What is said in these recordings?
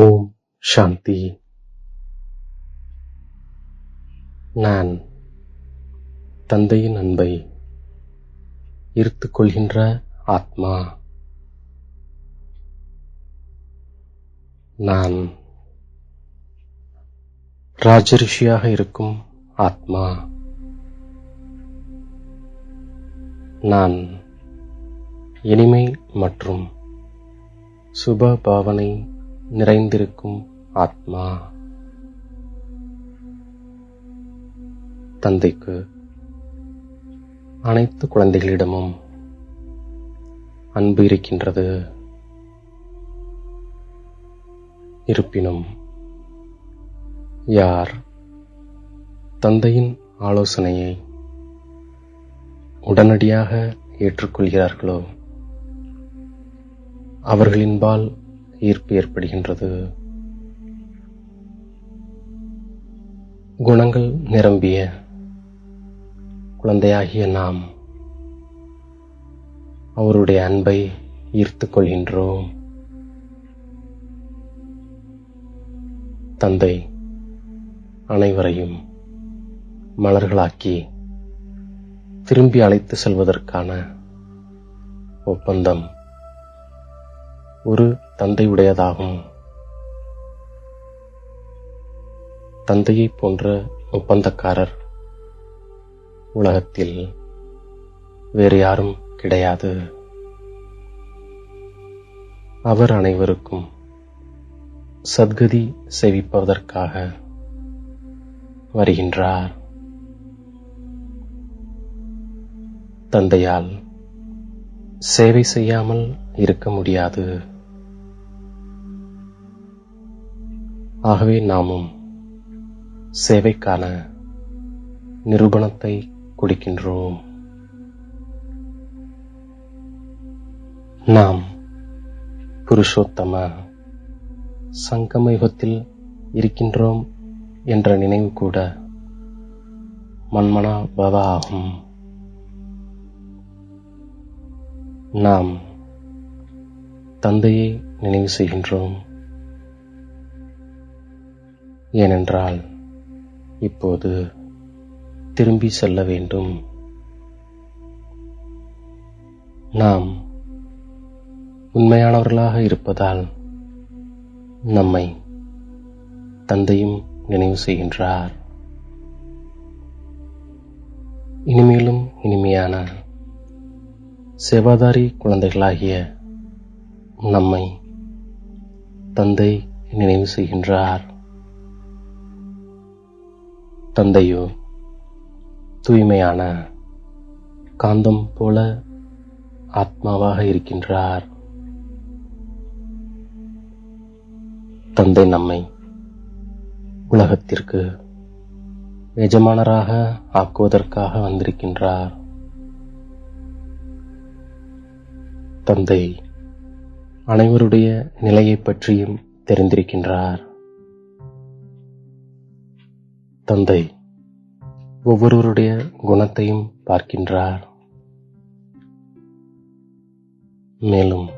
ஓம் சாந்தி நான் தந்தையின் அன்பை இருத்துக்கொள்கின்ற ஆத்மா. நான் ராஜரிஷியாக இருக்கும் ஆத்மா. நான் இனிமை மற்றும் சுப பாவனை நிறைந்திருக்கும் ஆத்மா. தந்தைக்கு அனைத்து குழந்தைகளிடமும் அன்பு இருக்கின்றது. இருப்பினும் யார் தந்தையின் ஆலோசனையை உடனடியாக ஏற்றுக்கொள்கிறார்களோ அவர்களின்பால் ஈர்ப்பு ஏற்படுகின்றது. குணங்கள் நிரம்பிய குழந்தையாகிய நாம் அவருடைய அன்பை ஈர்த்து கொள்கின்றோம். தந்தை அனைவரையும் மலர்களாக்கி திரும்பி அழைத்து செல்வதற்கான ஒப்பந்தம் ஒரு தந்தையுடையதாகும். தந்தையை போன்ற ஒப்பந்தக்காரர் உலகத்தில் வேறு யாரும் கிடையாது. அவர் அனைவருக்கும் சத்கதி சேவிப்பதற்காக வருகின்றார். தந்தையால் சேவை செய்யாமல் இருக்க முடியாது. ஆகவே நாமும் சேவைக்கான நிரூபணத்தை கொடுக்கின்றோம். நாம் புருஷோத்தம சங்கமயுகத்தில் இருக்கின்றோம் என்ற நினைவு கூட மன்மனா பவ ஆகும். நாம் தந்தையை நினைவு செய்கின்றோம். ஏனென்றால் இப்போது திரும்பி செல்ல வேண்டும். நாம் உண்மையானவர்களாக இருப்பதால் நம்மை தந்தையும் நினைவு செய்கின்றார். இனிமேலும் இனிமையான சேவாதாரி குழந்தைகளாகிய நம்மை தந்தை நினைவு செய்கின்றார். தந்தையோ தூய்மையான காந்தம் போல ஆத்மாவாக இருக்கின்றார். தந்தை நம்மை உலகத்திற்கு எஜமானராக ஆக்குவதற்காக வந்திருக்கின்றார். தந்தை அனைவருடைய நிலையைப் பற்றியும் தெரிந்திருக்கின்றார். தந்தை ஒவ்வொருவருடைய குணத்தையும் பார்க்கின்றார். மேலும்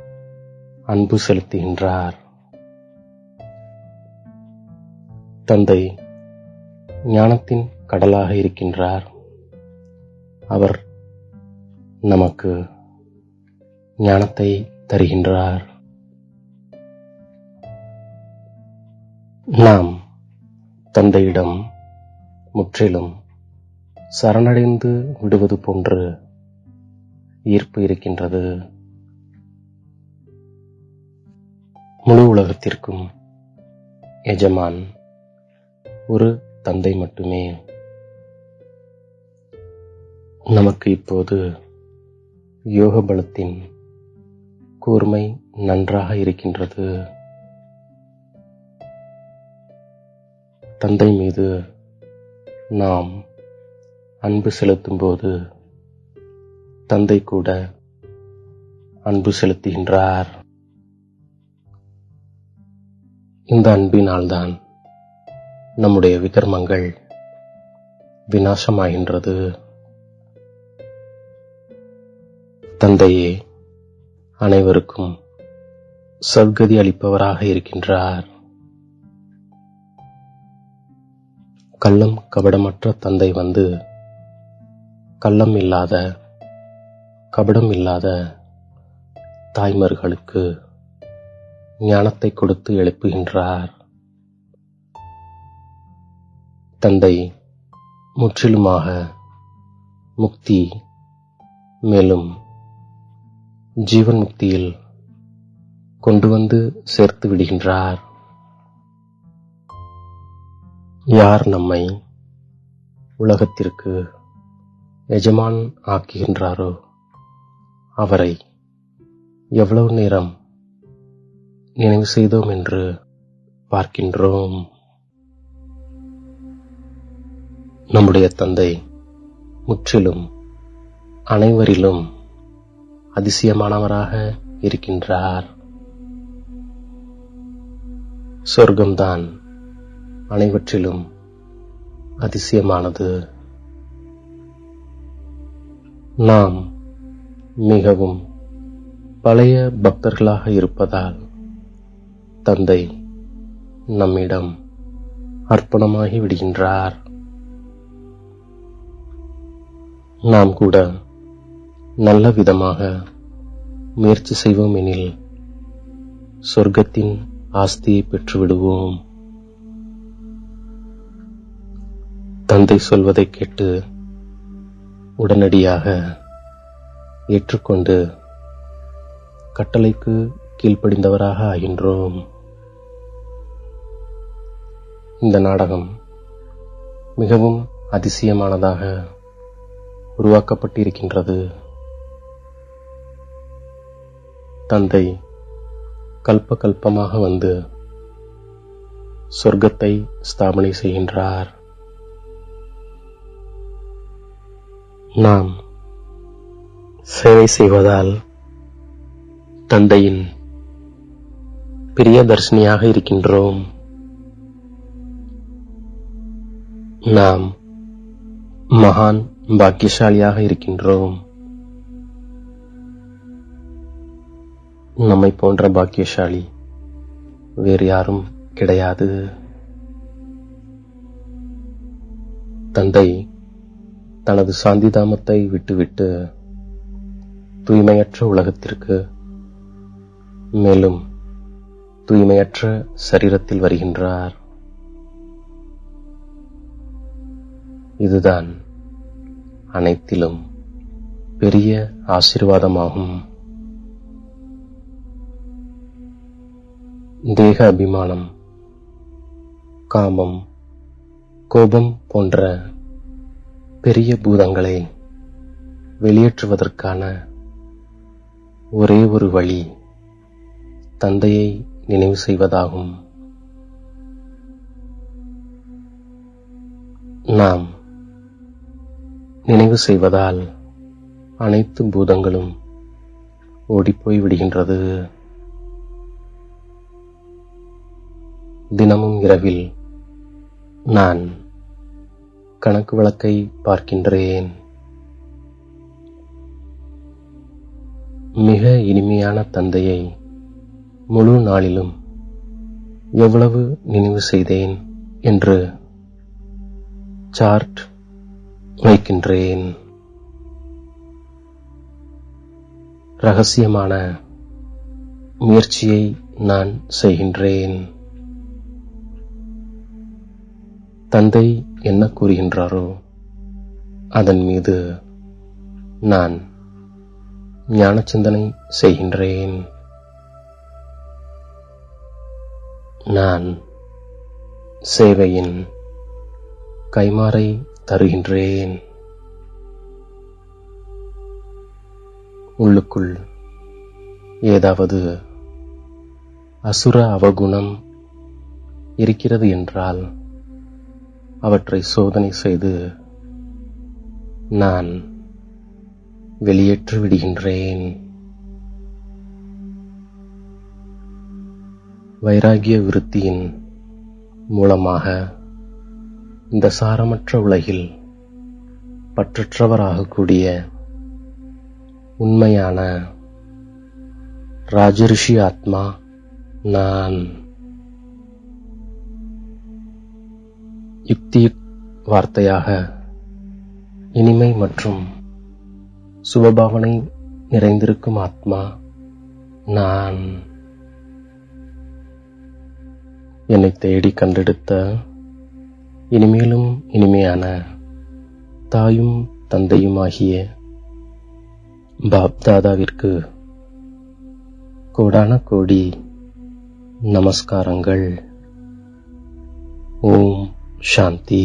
அன்பு செலுத்துகின்றார். தந்தை ஞானத்தின் கடலாக இருக்கின்றார். அவர் நமக்கு ஞானத்தை தருகின்றார். நாம் தந்தையிடம் முற்றிலும் சரணடைந்து விடுவது போன்று ஈர்ப்பு இருக்கின்றது. முழு உலகத்திற்கும் எஜமான் ஒரு தந்தை மட்டுமே. நமக்கு இப்போது யோக பலத்தின் கூர்மை நன்றாக இருக்கின்றது. தந்தை மீது நாம் அன்பு செலுத்தும்போது தந்தை கூட அன்பு செலுத்துகின்றார். இந்த அன்பினால்தான் நம்முடைய விகர்மங்கள் விநாசமாகின்றது. தந்தையே அனைவருக்கும் சர்க்கதி அளிப்பவராக இருக்கின்றார். கள்ளம் கபடமற்ற தந்தை வந்து கள்ளம் இல்லாத கபடம் இல்லாத தாய்மார்களுக்கு ஞானத்தை கொடுத்து எழுப்புகின்றார். தந்தை முற்றிலுமாக முக்தி மேலும் ஜீவன் முக்தியில் கொண்டு வந்து சேர்த்து விடுகின்றார். யார் நம்மை உலகத்திற்கு எஜமான் ஆக்குகின்றாரோ அவரை எவ்வளவு நேரம் நினைவு செய்தோம் என்று பார்க்கின்றோம். நம்முடைய தந்தை முற்றிலும் அனைவரிலும் அதிசயமானவராக இருக்கின்றார். சொர்க்கம்தான் அனைவற்றிலும் அதிசயமானது. நாம் மிகவும் பழைய பக்தர்களாக இருப்பதால் தந்தை நம்மிடம் அர்ப்பணமாகி விடுகின்றார். நாம் கூட நல்ல விதமாக முயற்சி செய்வோம் எனில் சொர்க்கத்தின் ஆஸ்தியை பெற்றுவிடுவோம். தந்தை சொல்வதை கேட்டு உடனடியாக ஏற்றுக்கொண்டு கட்டளைக்கு கீழ்ப்படிந்தவராக ஆகின்றோம். இந்த நாடகம் மிகவும் அதிசயமானதாக உருவாக்கப்பட்டிருக்கின்றது. தந்தை கல்ப கல்பமாக வந்து சொர்க்கத்தை ஸ்தாபனை செய்கின்றார். நாம் சேவை செய்வதால் தந்தையின் பிரியதர்ஷினியாக இருக்கின்றோம். நாம் மகான் பாக்கியசாலியாக இருக்கின்றோம். நம்மை போன்ற பாக்கியசாலி வேறு யாரும் கிடையாது. தந்தை தனது சாந்திதாமத்தை விட்டுவிட்டு தூய்மையற்ற உலகத்திற்கு மேலும் தூய்மையற்ற சரீரத்தில் வருகின்றார். இதுதான் அனைத்திலும் பெரிய ஆசீர்வாதமாகும். தேக அபிமானம் காமம் கோபம் போன்ற பெரிய பூதங்களை வெளியேற்றுவதற்கான ஒரே ஒரு வழி தந்தையை நினைவு செய்வதாகும். நாம் நினைவு செய்வதால் அனைத்து பூதங்களும் ஓடிப்போய் விடுகின்றது. தினமும் இரவில் நான் கணக்கு வழக்கை பார்க்கின்றேன். மிக இனிமையான தந்தையை முழு நாளிலும் எவ்வளவு நினைவு செய்தேன் என்று சார்ட் வைக்கின்றேன். ரகசியமான முயற்சியை நான் செய்கின்றேன். தந்தை என்ன கூறுகின்றாரோ அதன் மீது நான் ஞான சிந்தனை செய்கின்றேன். நான் சேவையின் கைமாறை தருகின்றேன். உள்ளுக்குள் ஏதாவது அசுர அவகுணம் இருக்கிறது என்றால் அவற்றை சோதனை செய்து நான் வெளியேற்றி விடுகின்றேன். வைராகிய விருத்தியின் மூலமாக இந்த சாரமற்ற உலகில் பற்றற்றவராகக்கூடிய உண்மையான ராஜரிஷி ஆத்மா நான் யுக்தி வார்த்தையாக இனிமை மற்றும் சுபபாவனை நிறைந்திருக்கும் ஆத்மா நான். என்னை தேடி கண்டெடுத்த இனிமேலும் இனிமையான தாயும் தந்தையுமாகிய பாப்தாதாவிற்கு கோடான கோடி நமஸ்காரங்கள். ஓம் சாந்தி